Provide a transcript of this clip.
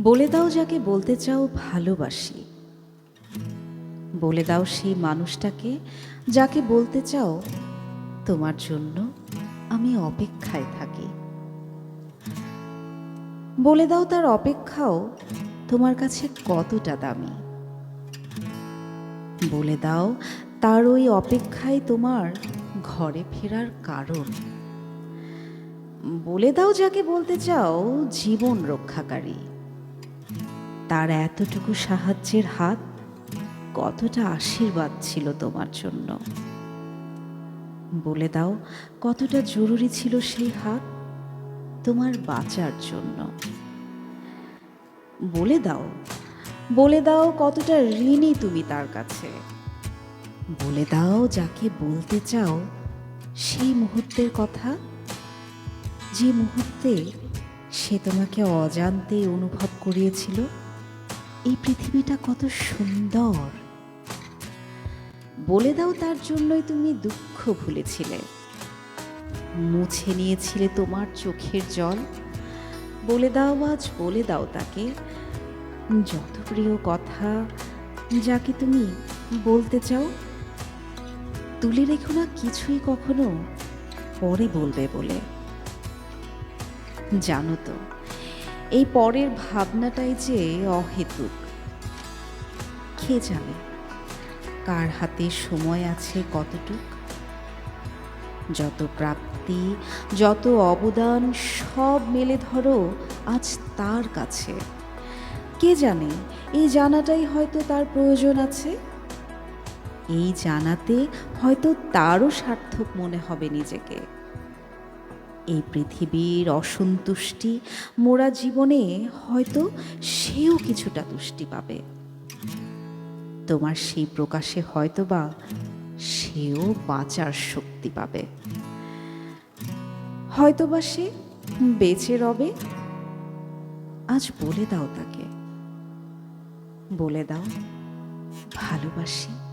বলে দাও যাকে বলতে চাও ভালোবাসি। বলে দাও সেই মানুষটাকে যাকে বলতে চাও তোমার জন্য আমি অপেক্ষায় থাকি। বলে দাও তার অপেক্ষাও তোমার কাছে কতটা দামি। বলে দাও তার ওই অপেক্ষায় তোমার ঘরে ফেরার কারণ। বলে দাও যাকে বলতে চাও জীবন রক্ষাকারী। তার এতটুকু সাহায্যের হাত কতটা আশীর্বাদ ছিল তোমার জন্য? বলে দাও, কতটা জরুরি ছিল সেই হাত তোমার বাঁচার জন্য। বলে দাও বলে দাও কতটা ঋণী তুমি তার কাছে। বলে দাও যাকে বলতে চাও সেই মুহূর্তের কথা, যে মুহূর্তে সে তোমাকে অজান্তে অনুভব করিয়েছিল। এই পৃথিবীটা কত সুন্দর। বলে দাও তার জন্যই তুমি দুঃখ ভুলেছিলে। মুছে নিয়েছিলে তোমার চোখের জল। বলে দাও আজ বলে দাও তাকে। যত প্রিয় কথা যাকে তুমি বলতে চাও, তুলে রেখো না কিছুই কখনো পরে বলবে বলে। জানো তো এই পরের ভাবনাটাই যে অহেতুক। কে জানে কার হাতে সময় আছে কতটুক? যত প্রাপ্তি, যত অবদান, সব মেলে ধরো আজ তার কাছে। কে জানে এই জানাটাই হয়তো তার প্রয়োজন আছে? এই জানাতে হয়তো তারও সার্থক মনে হবে নিজেকে। এই পৃথিবীর অসন্তুষ্টি মোরা জীবনে হয়তো সেও কিছুটা তুষ্টি পাবে। তোমার সেই প্রকাশে হয়তো বা সেও বাঁচার শক্তি পাবে। হয়তোবা সে বেঁচে রবে। আজ বলে দাও তাকে। বলে দাও, ভালোবাসি।